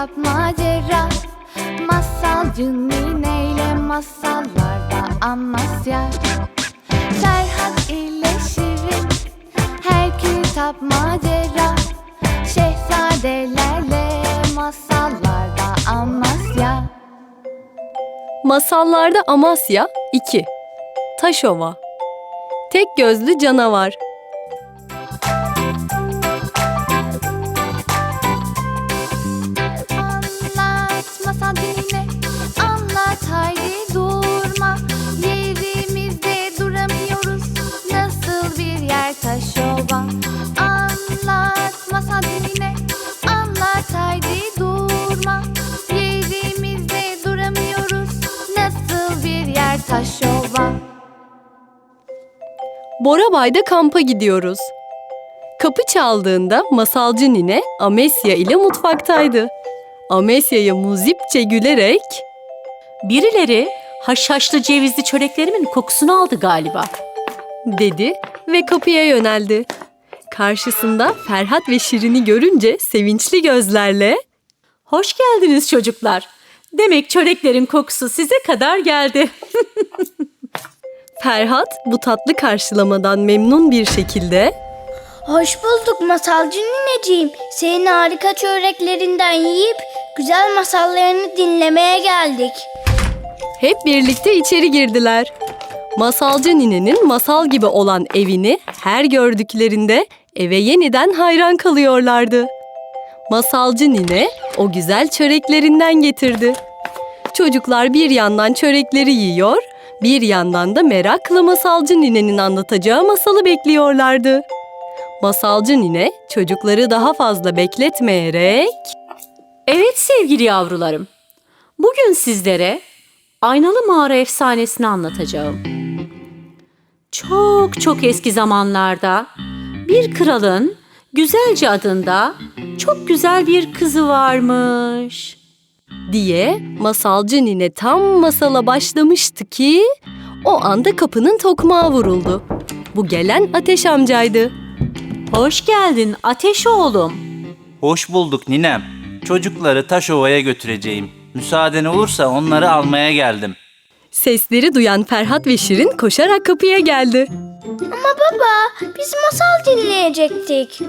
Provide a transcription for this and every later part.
kitap macera Masalcı nineyle masallarda Amasya Ferhat ile Şirin Her kitap macera. Şehzadelerle masallarda Amasya Masallarda Amasya 2 Taşova. Tek gözlü canavar taşova Borabay'da kampa gidiyoruz. Kapı çaldığında masalcı nine Amesya ile mutfaktaydı. Amesya'ya muzipçe gülerek Birileri haşhaşlı cevizli çöreklerimin kokusunu aldı galiba. dedi ve kapıya yöneldi. Karşısında Ferhat ve Şirin'i görünce sevinçli gözlerle Hoş geldiniz çocuklar. Demek çöreklerin kokusu size kadar geldi. Ferhat bu tatlı karşılamadan memnun bir şekilde Hoş bulduk masalcı nineciğim. Senin harika çöreklerinden yiyip güzel masallarını dinlemeye geldik. hep birlikte içeri girdiler. Masalcı ninenin masal gibi olan evini her gördüklerinde eve yeniden hayran kalıyorlardı. Masalcı nine o güzel çöreklerinden getirdi. Çocuklar bir yandan çörekleri yiyor, bir yandan da merakla masalcı ninenin anlatacağı masalı bekliyorlardı. Masalcı nine çocukları daha fazla bekletmeyerek Evet sevgili yavrularım. Bugün sizlere aynalı mağara efsanesini anlatacağım. Çok çok eski zamanlarda bir kralın Güzelce adında çok güzel bir kızı varmış. diye masalcı nine tam masala başlamıştı ki o anda kapının tokmağı vuruldu. Bu gelen Ateş amcaydı. Hoş geldin Ateş oğlum. Hoş bulduk ninem. Çocukları Taşova'ya götüreceğim. Müsaaden olursa onları almaya geldim. Sesleri duyan Ferhat ve Şirin koşarak kapıya geldi. Ama baba biz masal dinleyecektik.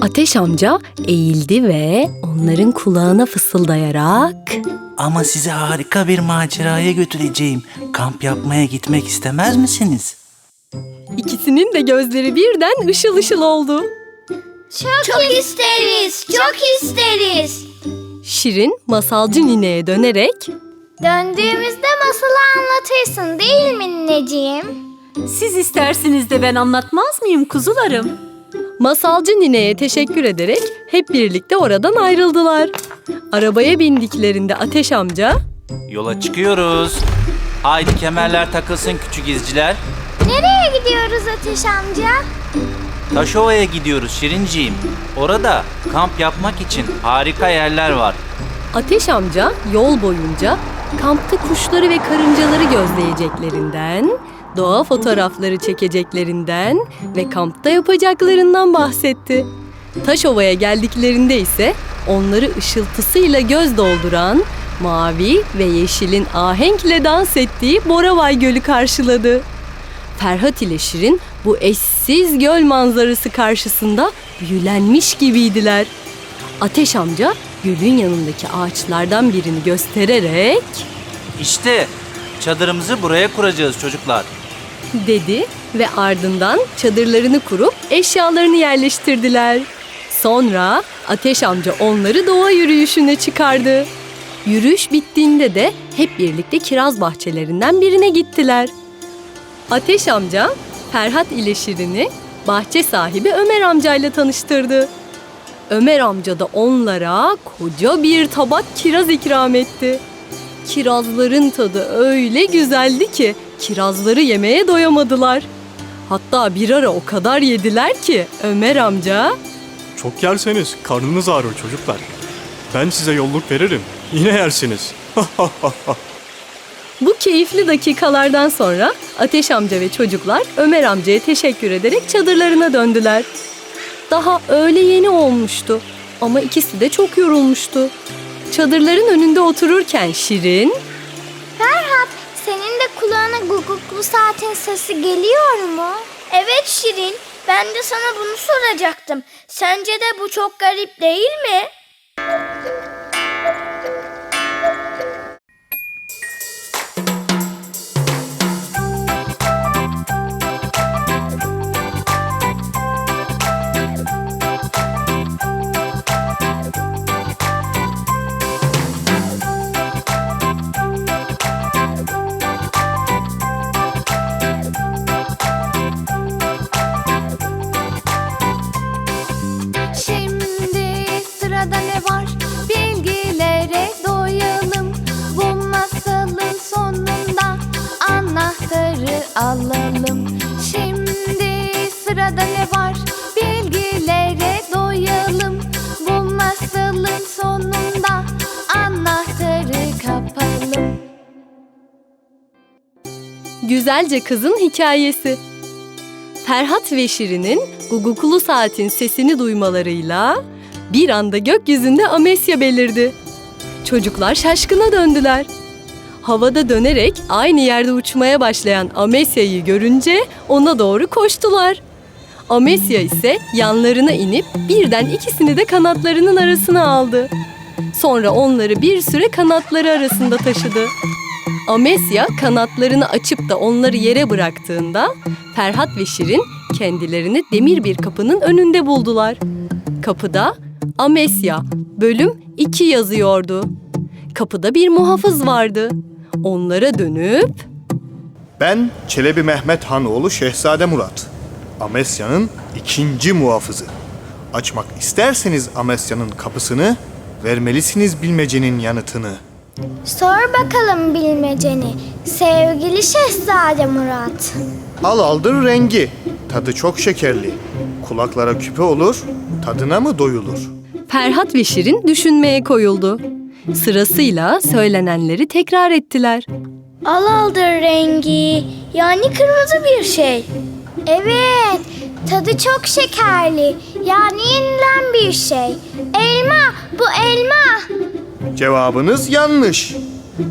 Ateş amca eğildi ve onların kulağına fısıldayarak Ama sizi harika bir maceraya götüreceğim. Kamp yapmaya gitmek istemez misiniz? ikisinin de gözleri birden ışıl ışıl oldu. Çok, isteriz, çok isteriz. Şirin masalcı nineye dönerek Döndüğümüzde masalı anlatırsın değil mi nineciğim? Siz istersiniz de ben anlatmaz mıyım kuzularım? Masalcı nineye teşekkür ederek hep birlikte oradan ayrıldılar. Arabaya bindiklerinde Ateş amca Yola çıkıyoruz. Haydi kemerler takılsın küçük izciler. Nereye gidiyoruz Ateş amca? Taşova'ya gidiyoruz Şirinciğim. Orada kamp yapmak için harika yerler var. Ateş amca yol boyunca kampta kuşları ve karıncaları gözleyeceklerinden, doğa fotoğrafları çekeceklerinden ve kampta yapacaklarından bahsetti. Taşova'ya geldiklerinde ise onları ışıltısıyla göz dolduran mavi ve yeşilin ahenkle dans ettiği Boravay Gölü karşıladı. Ferhat ile Şirin bu eşsiz göl manzarası karşısında büyülenmiş gibiydiler. Ateş amca gölün yanındaki ağaçlardan birini göstererek İşte çadırımızı buraya kuracağız çocuklar. Dedi ve ardından çadırlarını kurup eşyalarını yerleştirdiler. Sonra Ateş amca onları doğa yürüyüşüne çıkardı. Yürüyüş bittiğinde de hep birlikte kiraz bahçelerinden birine gittiler. Ateş amca Ferhat ile Şirin'i bahçe sahibi Ömer amcayla tanıştırdı. Ömer amca da onlara koca bir tabak kiraz ikram etti. Kirazların tadı öyle güzeldi ki kirazları yemeye doyamadılar. Hatta bir ara o kadar yediler ki Ömer amca Çok yerseniz karnınız ağrır çocuklar. Ben size yolluk veririm. Yine yersiniz. Bu keyifli dakikalardan sonra Ateş amca ve çocuklar Ömer amcaya teşekkür ederek çadırlarına döndüler. Daha öğle yeni olmuştu ama ikisi de çok yorulmuştu. çadırların önünde otururken Şirin kulağına guguklu saatin sesi geliyor mu? Evet Şirin, ben de sana bunu soracaktım. Sence de bu çok garip değil mi? Güzelce Kızın Hikayesi Ferhat ve Şirin'in gugukulu saatin sesini duymalarıyla bir anda gökyüzünde Amesya belirdi. Çocuklar şaşkına döndüler. Havada dönerek aynı yerde uçmaya başlayan Amesya'yı görünce ona doğru koştular. Amesya ise yanlarına inip birden ikisini de kanatlarının arasına aldı. Sonra onları bir süre kanatları arasında taşıdı. Amesya kanatlarını açıp da onları yere bıraktığında Ferhat ve Şirin kendilerini demir bir kapının önünde buldular. Kapıda Amesya bölüm 2 yazıyordu. Kapıda bir muhafız vardı. Onlara dönüp Ben Çelebi Mehmet Hanoğlu Şehzade Murat. Amesya'nın ikinci muhafızı. Açmak isterseniz Amesya'nın kapısını, vermelisiniz bilmecenin yanıtını. Sor bakalım bilmeceni, sevgili Şehzade Murat. Al aldır rengi, tadı çok şekerli. Kulaklara küpe olur, tadına mı doyulur? Ferhat ve Şirin düşünmeye koyuldu. Sırasıyla söylenenleri tekrar ettiler. Al aldır rengi, yani kırmızı bir şey. Evet, tadı çok şekerli, yani yenilen bir şey. Elma, bu elma. Cevabınız yanlış.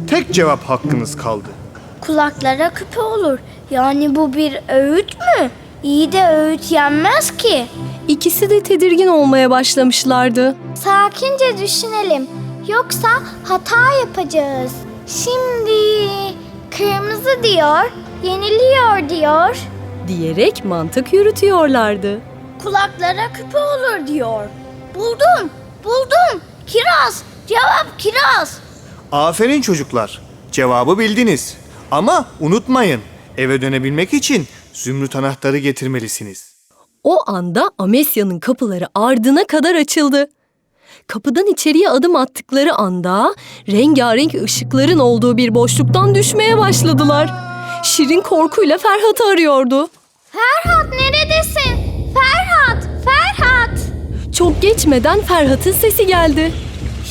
Tek cevap hakkınız kaldı. Kulaklara küpe olur, yani bu bir öğüt mü? İyi de öğüt yenmez ki. İkisi de tedirgin olmaya başlamışlardı. Sakince düşünelim. Yoksa hata yapacağız. Şimdi kırmızı diyor, yeniliyor diyor. diyerek mantık yürütüyorlardı. Kulaklara küpe olur diyor. Buldum, buldum. Kiraz, cevap kiraz. Aferin çocuklar. Cevabı bildiniz. Ama unutmayın, eve dönebilmek için zümrüt anahtarı getirmelisiniz. O anda Amesya'nın kapıları ardına kadar açıldı. Kapıdan içeriye adım attıkları anda rengarenk ışıkların olduğu bir boşluktan düşmeye başladılar. Şirin korkuyla Ferhat'ı arıyordu. Ferhat neredesin? Ferhat, Ferhat. Çok geçmeden Ferhat'ın sesi geldi.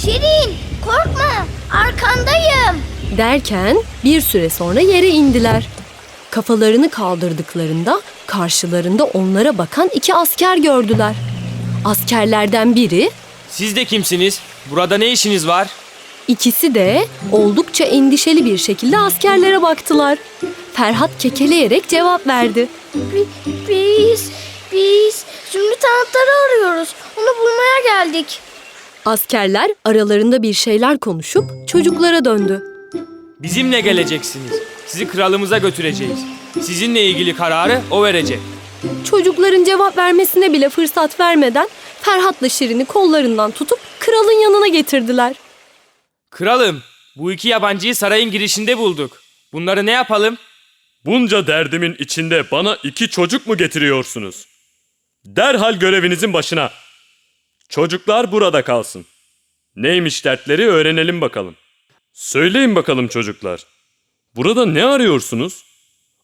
Şirin, korkma. Arkandayım. Derken bir süre sonra yere indiler. Kafalarını kaldırdıklarında karşılarında onlara bakan iki asker gördüler. Askerlerden biri Siz de kimsiniz? Burada ne işiniz var? İkisi de oldukça endişeli bir şekilde askerlere baktılar. Ferhat kekeleyerek cevap verdi. Bi- Biz, biz zümrüt anahtarı arıyoruz. Onu bulmaya geldik. Askerler aralarında bir şeyler konuşup çocuklara döndü. Bizimle geleceksiniz. Sizi kralımıza götüreceğiz. Sizinle ilgili kararı o verecek. Çocukların cevap vermesine bile fırsat vermeden Ferhat'la Şirin'i kollarından tutup kralın yanına getirdiler. Kralım, bu iki yabancıyı sarayın girişinde bulduk. Bunları ne yapalım? Bunca derdimin içinde bana iki çocuk mu getiriyorsunuz? Derhal görevinizin başına. Çocuklar burada kalsın. Neymiş dertleri öğrenelim bakalım. Söyleyin bakalım çocuklar. Burada ne arıyorsunuz?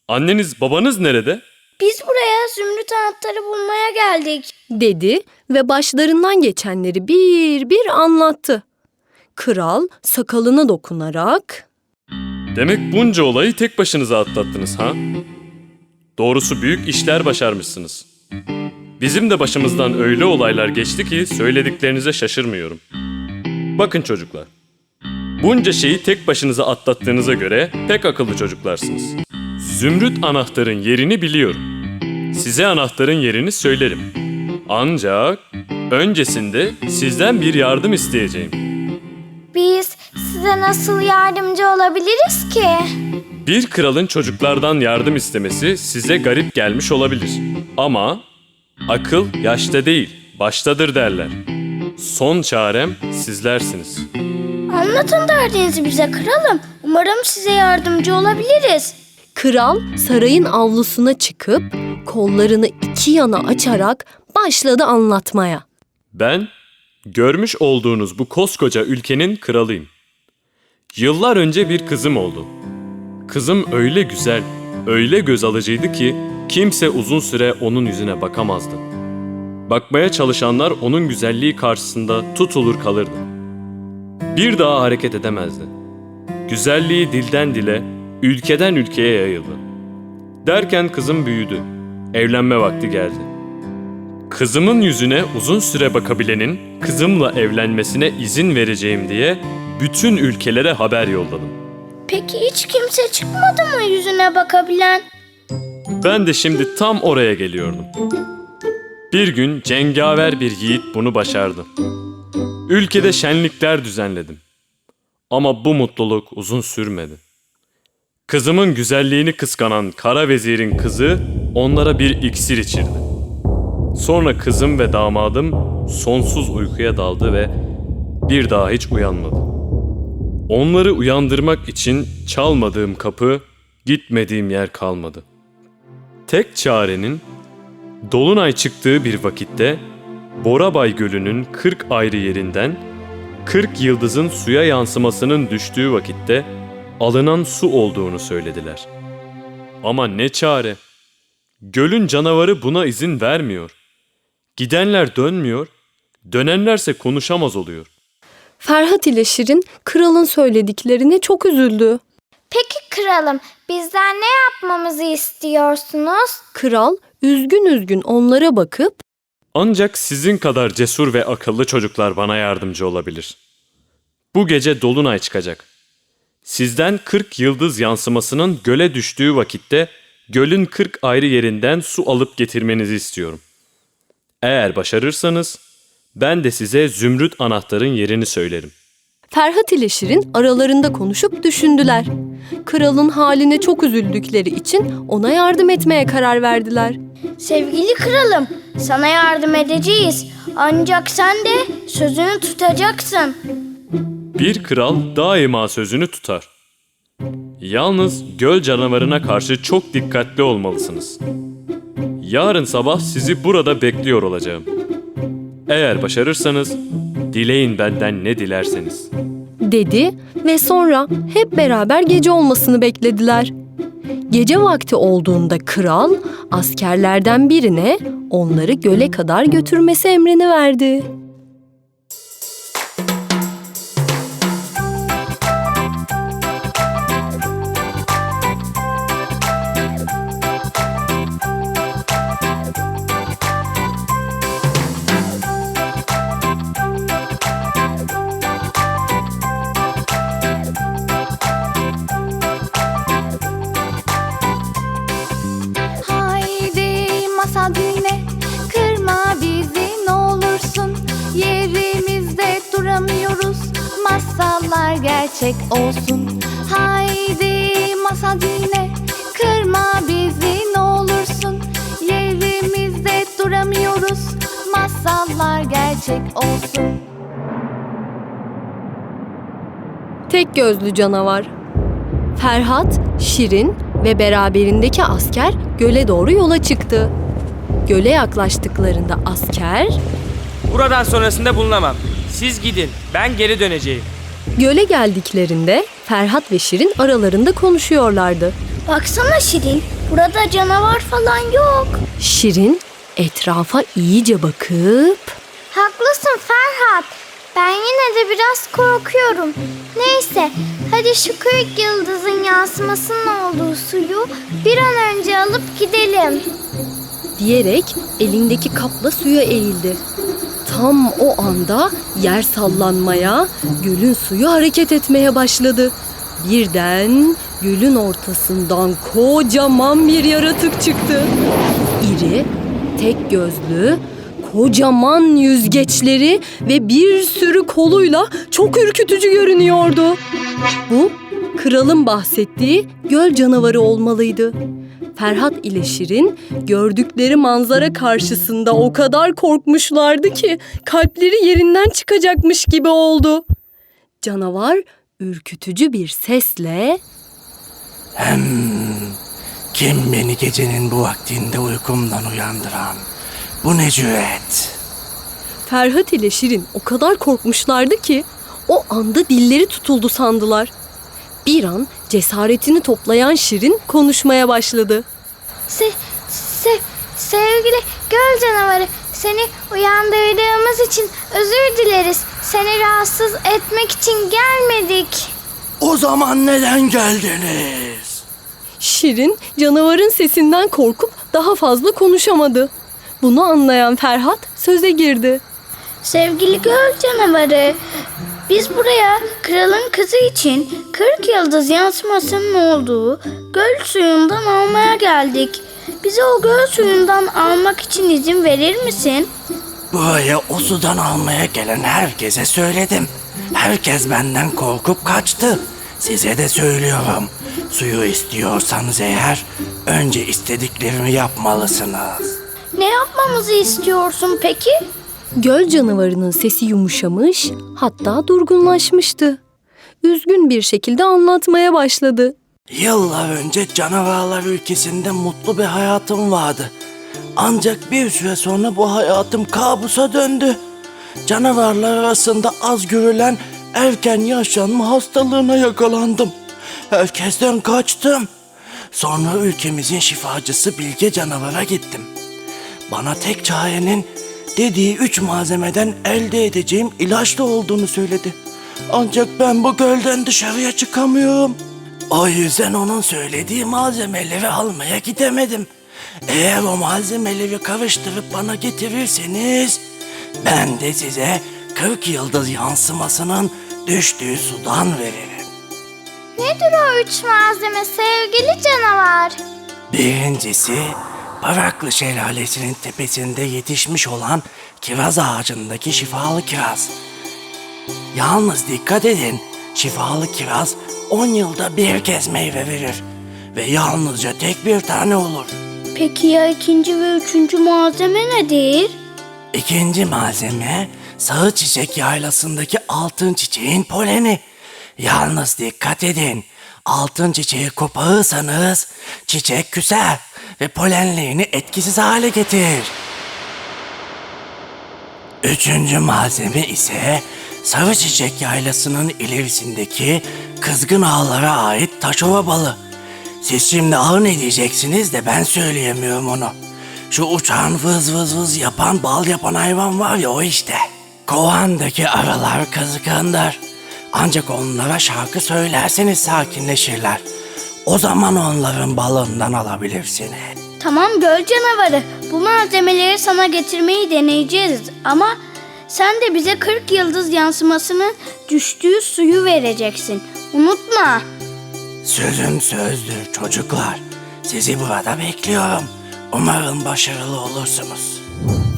Anneniz babanız nerede? Biz buraya zümrüt anahtarı bulmaya geldik. dedi ve başlarından geçenleri bir bir anlattı. Kral sakalına dokunarak Demek bunca olayı tek başınıza atlattınız ha? Doğrusu büyük işler başarmışsınız. Bizim de başımızdan öyle olaylar geçti ki söylediklerinize şaşırmıyorum. Bakın çocuklar, Bunca şeyi tek başınıza atlattığınıza göre pek akıllı çocuklarsınız. Zümrüt anahtarın yerini biliyorum. Size anahtarın yerini söylerim. Ancak öncesinde sizden bir yardım isteyeceğim. Biz size nasıl yardımcı olabiliriz ki? Bir kralın çocuklardan yardım istemesi size garip gelmiş olabilir. Ama akıl yaşta değil, baştadır derler. Son çarem sizlersiniz. Anlatın derdinizi bize kralım. Umarım size yardımcı olabiliriz. Kral sarayın avlusuna çıkıp kollarını iki yana açarak başladı anlatmaya. Ben görmüş olduğunuz bu koskoca ülkenin kralıyım. Yıllar önce bir kızım oldu. Kızım öyle güzel, öyle göz alıcıydı ki kimse uzun süre onun yüzüne bakamazdı. Bakmaya çalışanlar onun güzelliği karşısında tutulur kalırdı. Bir daha hareket edemezdi. Güzelliği dilden dile, ülkeden ülkeye yayıldı. Derken kızım büyüdü. Evlenme vakti geldi. Kızımın yüzüne uzun süre bakabilenin kızımla evlenmesine izin vereceğim diye bütün ülkelere haber yolladım. Peki hiç kimse çıkmadı mı yüzüne bakabilen? Ben de şimdi tam oraya geliyordum. Bir gün cengaver bir yiğit bunu başardı. Ülkede şenlikler düzenledim. Ama bu mutluluk uzun sürmedi. Kızımın güzelliğini kıskanan kara vezirin kızı onlara bir iksir içirdi. Sonra kızım ve damadım sonsuz uykuya daldı ve bir daha hiç uyanmadı. Onları uyandırmak için çalmadığım kapı, gitmediğim yer kalmadı. Tek çarenin dolunay çıktığı bir vakitte Borabay Gölü'nün 40 ayrı yerinden 40 yıldızın suya yansımasının düştüğü vakitte alınan su olduğunu söylediler. Ama ne çare? Gölün canavarı buna izin vermiyor. Gidenler dönmüyor, dönenlerse konuşamaz oluyor. Ferhat ile Şirin kralın söylediklerine çok üzüldü. Peki kralım bizden ne yapmamızı istiyorsunuz? Kral üzgün üzgün onlara bakıp Ancak sizin kadar cesur ve akıllı çocuklar bana yardımcı olabilir. Bu gece dolunay çıkacak. Sizden 40 yıldız yansımasının göle düştüğü vakitte gölün 40 ayrı yerinden su alıp getirmenizi istiyorum. Eğer başarırsanız ben de size zümrüt anahtarın yerini söylerim. Ferhat ile Şirin aralarında konuşup düşündüler. Kralın haline çok üzüldükleri için ona yardım etmeye karar verdiler. Sevgili kralım sana yardım edeceğiz. Ancak sen de sözünü tutacaksın. Bir kral daima sözünü tutar. Yalnız göl canavarına karşı çok dikkatli olmalısınız. Yarın sabah sizi burada bekliyor olacağım. Eğer başarırsanız dileyin benden ne dilerseniz. Dedi ve sonra hep beraber gece olmasını beklediler. Gece vakti olduğunda kral askerlerden birine onları göle kadar götürmesi emrini verdi. Gerçek olsun Haydi masal dinle Kırma bizi ne olursun Yerimizde duramıyoruz Masallar gerçek olsun Tek gözlü canavar. Ferhat, Şirin ve beraberindeki asker göle doğru yola çıktı. Göle yaklaştıklarında asker Buradan sonrasında bulunamam. Siz gidin. Ben geri döneceğim. Göle geldiklerinde Ferhat ve Şirin aralarında konuşuyorlardı. Baksana Şirin burada canavar falan yok. Şirin etrafa iyice bakıp Haklısın Ferhat. Ben yine de biraz korkuyorum. Neyse hadi şu kırk yıldızın yansımasının olduğu suyu bir an önce alıp gidelim. diyerek elindeki kapla suya eğildi. Tam o anda yer sallanmaya, gölün suyu hareket etmeye başladı. Birden gölün ortasından kocaman bir yaratık çıktı. İri, tek gözlü, kocaman yüzgeçleri ve bir sürü koluyla çok ürkütücü görünüyordu. Bu kralın bahsettiği göl canavarı olmalıydı. Ferhat ile Şirin gördükleri manzara karşısında o kadar korkmuşlardı ki kalpleri yerinden çıkacakmış gibi oldu. Canavar ürkütücü bir sesle Kim beni gecenin bu vaktinde uykumdan uyandıran? Bu ne cüret? Ferhat ile Şirin o kadar korkmuşlardı ki o anda dilleri tutuldu sandılar. Bir an cesaretini toplayan Şirin konuşmaya başladı. Se, se, sevgili göl canavarı seni uyandırdığımız için özür dileriz. Seni rahatsız etmek için gelmedik. O zaman neden geldiniz? Şirin canavarın sesinden korkup daha fazla konuşamadı. Bunu anlayan Ferhat söze girdi. Sevgili göl canavarı, biz buraya kralın kızı için 40 yıldız yansımasının olduğu göl suyundan almaya geldik. Bize o göl suyundan almak için izin verir misin? Buraya o sudan almaya gelen herkese söyledim. Herkes benden korkup kaçtı. Size de söylüyorum. Suyu istiyorsanız eğer önce istediklerimi yapmalısınız. Ne yapmamızı istiyorsun peki? Göl canavarının sesi yumuşamış, hatta durgunlaşmıştı. Üzgün bir şekilde anlatmaya başladı. Yıllar önce canavarlar ülkesinde mutlu bir hayatım vardı. Ancak bir süre sonra bu hayatım kabusa döndü. Canavarlar arasında az görülen erken yaşlanma hastalığına yakalandım. Herkesten kaçtım. Sonra ülkemizin şifacısı Bilge Canavar'a gittim. Bana tek çarenin dediği üç malzemeden elde edeceğim ilaçlı olduğunu söyledi. Ancak ben bu gölden dışarıya çıkamıyorum. O yüzden onun söylediği malzemeleri almaya gidemedim. Eğer o malzemeleri karıştırıp bana getirirseniz ben de size 40 yıldız yansımasının düştüğü sudan veririm. Nedir o üç malzeme sevgili canavar? Birincisi Baraklı Şelalesi'nin tepesinde yetişmiş olan kiraz ağacındaki şifalı kiraz. Yalnız dikkat edin, şifalı kiraz 10 yılda bir kez meyve verir ve yalnızca tek bir tane olur. Peki ya ikinci ve üçüncü malzeme nedir? İkinci malzeme sarı çiçek yaylasındaki altın çiçeğin poleni. Yalnız dikkat edin. Altın çiçeği koparırsanız çiçek küser ve polenlerini etkisiz hale getirir. Üçüncü malzeme ise sarı çiçek yaylasının ilerisindeki kızgın ağlara ait taşova balı. Siz şimdi ağ ne diyeceksiniz de ben söyleyemiyorum onu. Şu uçan vız vız vız yapan bal yapan hayvan var ya o işte. Kovandaki arılar kızgındır. Ancak onlara şarkı söylerseniz sakinleşirler. O zaman onların balından alabilirsiniz. Tamam göl canavarı. Bu malzemeleri sana getirmeyi deneyeceğiz ama sen de bize 40 yıldız yansımasının düştüğü suyu vereceksin. Unutma. Sözüm sözdür çocuklar. Sizi burada bekliyorum. Umarım başarılı olursunuz.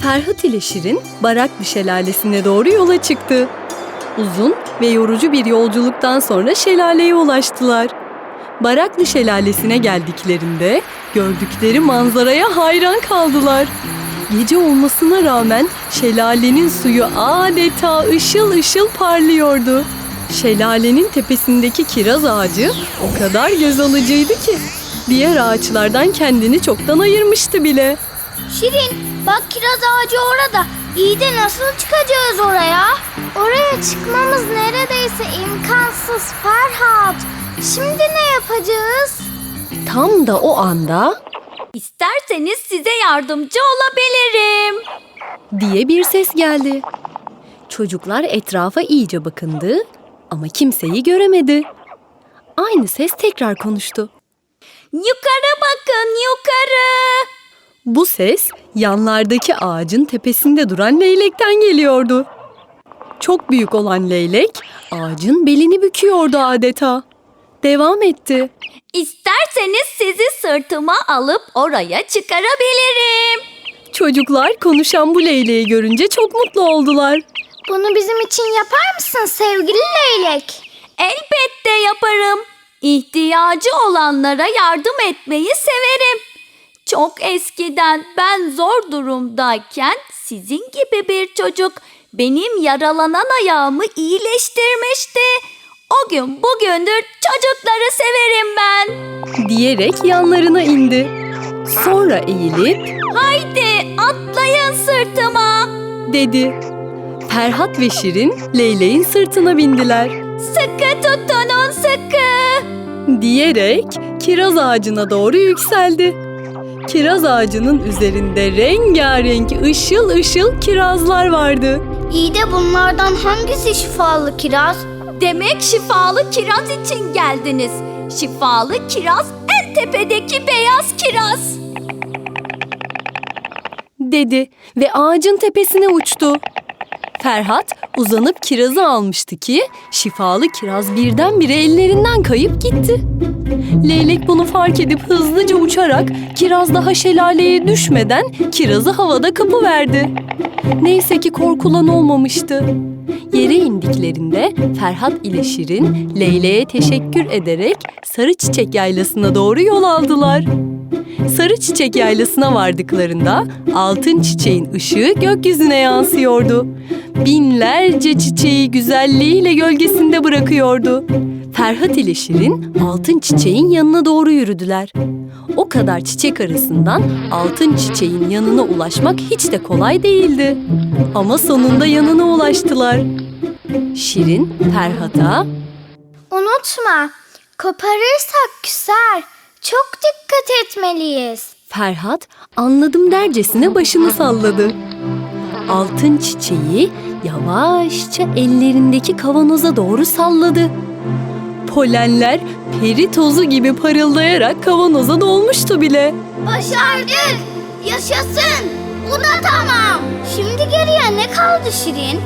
Ferhat ile Şirin Baraklı Şelalesi'ne doğru yola çıktı. Uzun ve yorucu bir yolculuktan sonra şelaleye ulaştılar. Baraklı Şelalesi'ne geldiklerinde gördükleri manzaraya hayran kaldılar. Gece olmasına rağmen şelalenin suyu adeta ışıl ışıl parlıyordu. Şelalenin tepesindeki kiraz ağacı o kadar göz alıcıydı ki diğer ağaçlardan kendini çoktan ayırmıştı bile. Şirin bak kiraz ağacı orada. İyi de nasıl çıkacağız oraya? Oraya çıkmamız neredeyse imkansız Ferhat. Şimdi ne yapacağız? Tam da o anda İsterseniz size yardımcı olabilirim. diye bir ses geldi. Çocuklar etrafa iyice bakındı ama kimseyi göremedi. Aynı ses tekrar konuştu. Yukarı bakın yukarı. Bu ses yanlardaki ağacın tepesinde duran leylekten geliyordu. Çok büyük olan leylek ağacın belini büküyordu adeta. Devam etti. İsterseniz sizi sırtıma alıp oraya çıkarabilirim. Çocuklar konuşan bu leyleği görünce çok mutlu oldular. Bunu bizim için yapar mısın sevgili leylek? Elbette yaparım. İhtiyacı olanlara yardım etmeyi severim. Çok eskiden ben zor durumdayken sizin gibi bir çocuk benim yaralanan ayağımı iyileştirmişti. O gün bugündür çocukları severim ben. Diyerek yanlarına indi. Sonra eğilip Haydi atlayın sırtıma. dedi. Ferhat ve Şirin leyleğin sırtına bindiler. Sıkı tutunun sıkı. Diyerek kiraz ağacına doğru yükseldi. Kiraz ağacının üzerinde rengarenk ışıl ışıl kirazlar vardı. İyi de bunlardan hangisi şifalı kiraz? Demek şifalı kiraz için geldiniz. Şifalı kiraz en tepedeki beyaz kiraz. dedi ve ağacın tepesine uçtu. Ferhat uzanıp kirazı almıştı ki şifalı kiraz birdenbire ellerinden kayıp gitti. Leylek bunu fark edip hızlıca uçarak kiraz daha şelaleye düşmeden kirazı havada kapıverdi. Neyse ki korkulan olmamıştı. Yere indiklerinde Ferhat ile Şirin Leyleğe teşekkür ederek Sarı Çiçek Yaylası'na doğru yol aldılar. Sarı çiçek yaylasına vardıklarında altın çiçeğin ışığı gökyüzüne yansıyordu. Binlerce çiçeği güzelliğiyle gölgesinde bırakıyordu. Ferhat ile Şirin altın çiçeğin yanına doğru yürüdüler. O kadar çiçek arasından altın çiçeğin yanına ulaşmak hiç de kolay değildi. Ama sonunda yanına ulaştılar. Şirin Ferhat'a Unutma, koparırsak küser. Çok dikkat etmeliyiz. Ferhat anladım dercesine başını salladı. Altın çiçeği yavaşça ellerindeki kavanoza doğru salladı. Polenler peri tozu gibi parıldayarak kavanoza dolmuştu bile. Başardık. Yaşasın. Buna tamam. Şimdi geriye ne kaldı Şirin?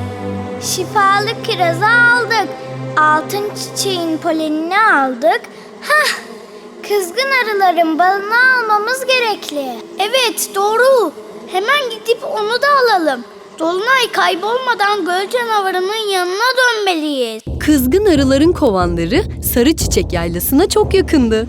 Şifalı kirazı aldık. Altın çiçeğin polenini aldık. Hah. Kızgın arıların balını almamız gerekli. Evet doğru. Hemen gidip onu da alalım. Dolunay kaybolmadan göl canavarının yanına dönmeliyiz. Kızgın arıların kovanları sarı çiçek yaylasına çok yakındı.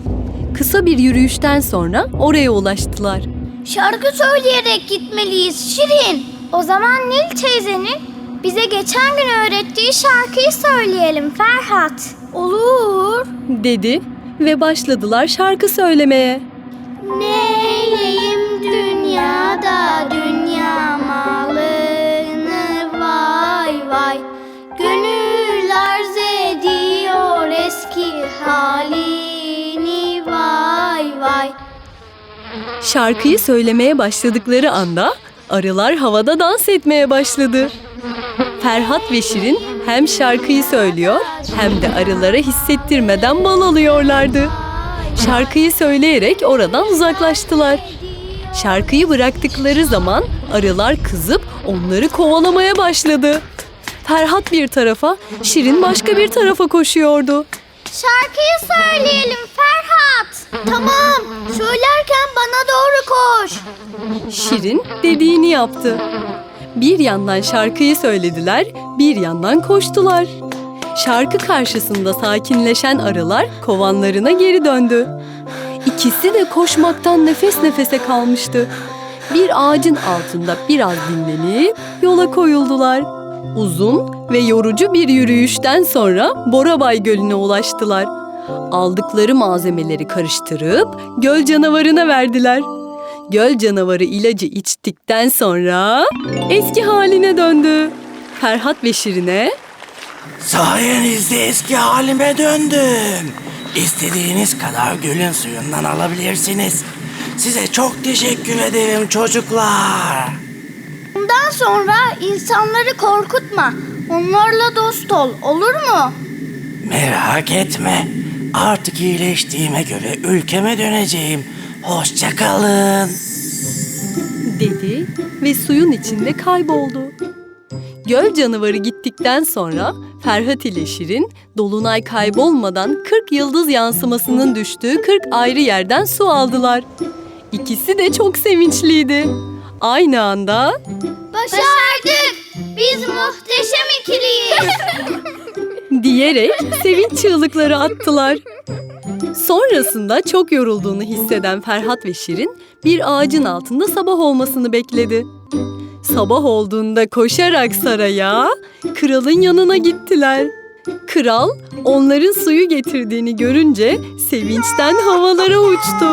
Kısa bir yürüyüşten sonra oraya ulaştılar. Şarkı söyleyerek gitmeliyiz Şirin. O zaman Nil teyzenin bize geçen gün öğrettiği şarkıyı söyleyelim Ferhat. Olur. dedi ve başladılar şarkı söylemeye. Neyleyim dünyada dünya malını vay vay Gönül arz ediyor eski halini vay vay Şarkıyı söylemeye başladıkları anda arılar havada dans etmeye başladı. Ferhat ve Şirin hem şarkıyı söylüyor hem de arılara hissettirmeden bal alıyorlardı. Şarkıyı söyleyerek oradan uzaklaştılar. Şarkıyı bıraktıkları zaman arılar kızıp onları kovalamaya başladı. Ferhat bir tarafa, Şirin başka bir tarafa koşuyordu. Şarkıyı söyleyelim Ferhat. Tamam söylerken bana doğru koş. Şirin dediğini yaptı. Bir yandan şarkıyı söylediler, bir yandan koştular. Şarkı karşısında sakinleşen arılar kovanlarına geri döndü. İkisi de koşmaktan nefes nefese kalmıştı. Bir ağacın altında biraz dinlenip yola koyuldular. Uzun ve yorucu bir yürüyüşten sonra Borabay Gölü'ne ulaştılar. Aldıkları malzemeleri karıştırıp göl canavarına verdiler. Göl canavarı ilacı içtikten sonra eski haline döndü. Ferhat ve Şirin'e Sayenizde eski halime döndüm. İstediğiniz kadar gölün suyundan alabilirsiniz. Size çok teşekkür ederim çocuklar. Bundan sonra insanları korkutma. Onlarla dost ol olur mu? Merak etme. Artık iyileştiğime göre ülkeme döneceğim. Hoşça kalın. dedi ve suyun içinde kayboldu. Göl canavarı gittikten sonra Ferhat ile Şirin Dolunay kaybolmadan 40 yıldız yansımasının düştüğü 40 ayrı yerden su aldılar. İkisi de çok sevinçliydi. Aynı anda Başardık. Biz muhteşem ikiliyiz. diyerek sevinç çığlıkları attılar. Sonrasında çok yorulduğunu hisseden Ferhat ve Şirin bir ağacın altında sabah olmasını bekledi. Sabah olduğunda koşarak saraya, kralın yanına gittiler. Kral onların suyu getirdiğini görünce sevinçten havalara uçtu.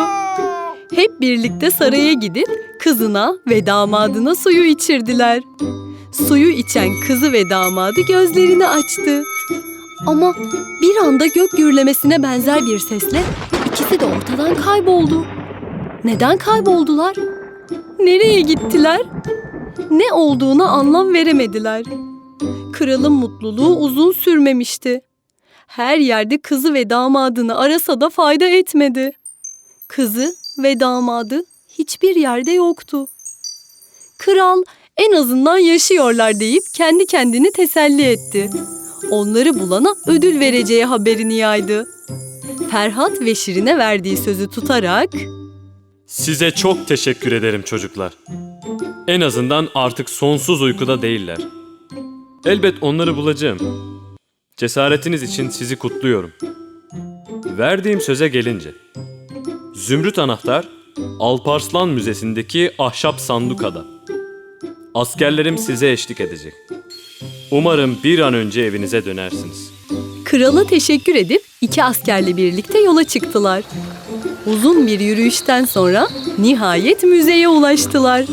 Hep birlikte saraya gidip kızına ve damadına suyu içirdiler. Suyu içen kızı ve damadı gözlerini açtı. Ama bir anda gök gürlemesine benzer bir sesle ikisi de ortadan kayboldu. Neden kayboldular? Nereye gittiler? Ne olduğuna anlam veremediler. Kralın mutluluğu uzun sürmemişti. Her yerde kızı ve damadını arasa da fayda etmedi. Kızı ve damadı hiçbir yerde yoktu. Kral en azından yaşıyorlar deyip kendi kendini teselli etti onları bulana ödül vereceği haberini yaydı. Ferhat ve Şirin'e verdiği sözü tutarak Size çok teşekkür ederim çocuklar. En azından artık sonsuz uykuda değiller. Elbet onları bulacağım. Cesaretiniz için sizi kutluyorum. Verdiğim söze gelince. Zümrüt anahtar Alparslan Müzesi'ndeki ahşap sandukada. Askerlerim size eşlik edecek. Umarım bir an önce evinize dönersiniz. krala teşekkür edip iki askerle birlikte yola çıktılar. Uzun bir yürüyüşten sonra nihayet müzeye ulaştılar.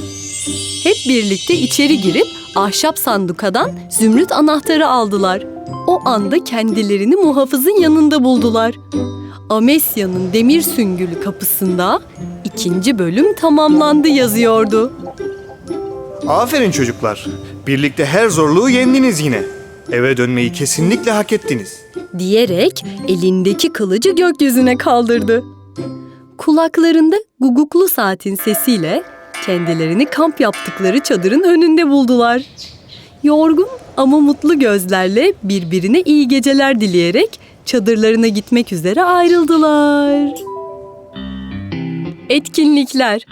Hep birlikte içeri girip ahşap sandukadan zümrüt anahtarı aldılar. O anda kendilerini muhafızın yanında buldular. Amesya'nın demir süngülü kapısında ikinci bölüm tamamlandı yazıyordu. Aferin çocuklar. Birlikte her zorluğu yendiniz yine. Eve dönmeyi kesinlikle hak ettiniz. diyerek elindeki kılıcı gökyüzüne kaldırdı. Kulaklarında guguklu saatin sesiyle kendilerini kamp yaptıkları çadırın önünde buldular. Yorgun ama mutlu gözlerle birbirine iyi geceler dileyerek çadırlarına gitmek üzere ayrıldılar. Etkinlikler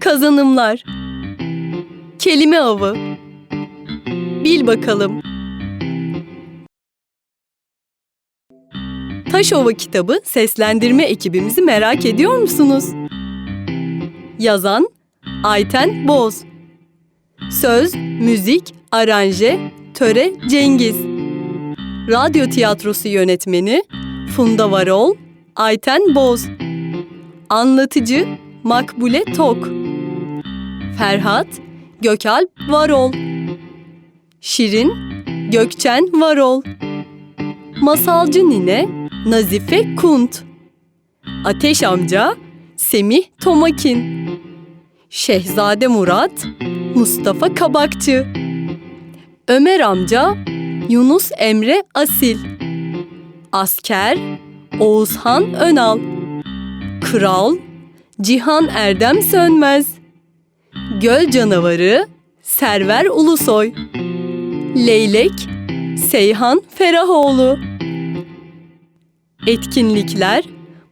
Kazanımlar Kelime avı. Bil bakalım. Taşova kitabı seslendirme ekibimizi merak ediyor musunuz? Yazan Ayten Boz. Söz, müzik, aranje, töre Cengiz. Radyo tiyatrosu yönetmeni Funda Varol, Ayten Boz. Anlatıcı Makbule Tok. Ferhat Gökalp Varol. Şirin Gökçen Varol. Masalcı Nine Nazife Kunt. Ateş Amca Semih Tomakin. Şehzade Murat Mustafa Kabakçı. Ömer Amca Yunus Emre Asil. Asker Oğuzhan Önal. Kral Cihan Erdem Sönmez Göl Canavarı Server Ulusoy. Leylek Seyhan Ferahoğlu. Etkinlikler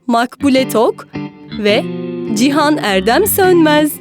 Makbule Tok ve Cihan Erdem Sönmez